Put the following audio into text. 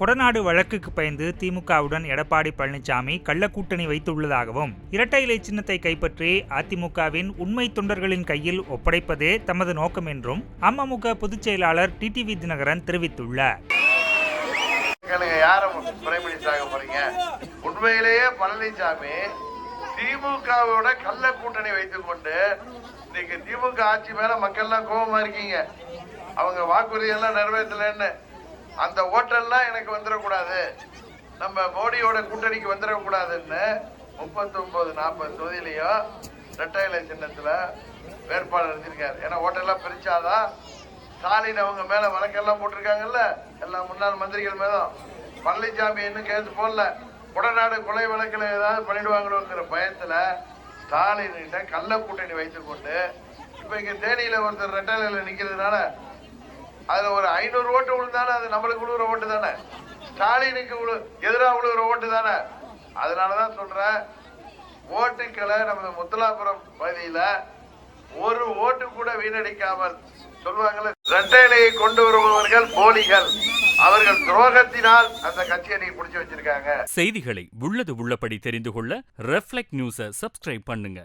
கொடநாடு வழக்குக்கு பயந்து திமுகவுடன் எடப்பாடி பழனிசாமி கள்ளக்கூட்டணி வைத்துள்ளதாகவும் இரட்டை இலை சின்னத்தை கைப்பற்றி அதிமுகவின் உண்மை தொண்டர்களின் கையில் ஒப்படைப்பதே தமது நோக்கம் என்றும் அமமுக பொதுச் செயலாளர் டிடிவி தினகரன் தெரிவித்துள்ளார். உண்மையிலேயே பழனிசாமி திமுகவோட கள்ள கூட்டணி வைத்துக் கொண்டு இன்னைக்கு திமுக ஆட்சி மேல மக்கள்லாம் கோபமா இருக்கீங்க. அவங்க வாக்குறுதி எல்லாம் நிறைவேற்றலன்னு அந்த ஓட்டெல்லாம் எனக்கு வந்துடக்கூடாது நம்ம மோடியோட கூட்டணிக்கு வந்துடக்கூடாதுன்னு முப்பத்தி ஒன்பது நாற்பது தொகுதியிலையும் ரெட்டை இலை சின்னத்துல வேட்பாளர் இருந்திருக்காரு ஏன்னா ஓட்டெல்லாம் பிரிச்சாதான் ஸ்டாலின் அவங்க மேல வழக்கெல்லாம் போட்டிருக்காங்கல்ல? எல்லா முன்னாள் மந்திரிகள் மேலும் பழனிசாமி இன்னும் கேஸ் போடல. உடநாடு கொலை வழக்கில் ஏதாவது பண்ணிடுவாங்களோங்கிற பயத்துல ஸ்டாலின் கிட்ட கள்ள கூட்டணி வைத்துக்கொண்டு இப்போ இப்ப இங்க தேனியில ஒருத்தர் ரெட்டாலையில நிக்கிறதுனால அதுல ஒரு ஐநூறு ஓட்டு விழுந்தானே அது நம்மளுக்கு விழுகிற ஓட்டு தானே? ஸ்டாலினுக்கு விழு எதிராக விழுகிற ஓட்டு தானே? அதனாலதான் சொல்கிறேன் ஓட்டுக்களை நமது முத்தலாபுரம் பகுதியில ஒரு ஓட்டு கூட வீணடிக்காமல் சொல்லுவாங்கல்ல ரெட்டையிலையை கொண்டு வருபவர்கள் போலிகள். அவர்கள் துரோகத்தினால் அந்த கட்சியை நீங்க பிடிச்சு வச்சிருக்காங்க. செய்திகளை உள்ளது உள்ளபடி தெரிந்து கொள்ள ரெஃப்ளெக்ட் நியூஸை சப்ஸ்கிரைப் பண்ணுங்க.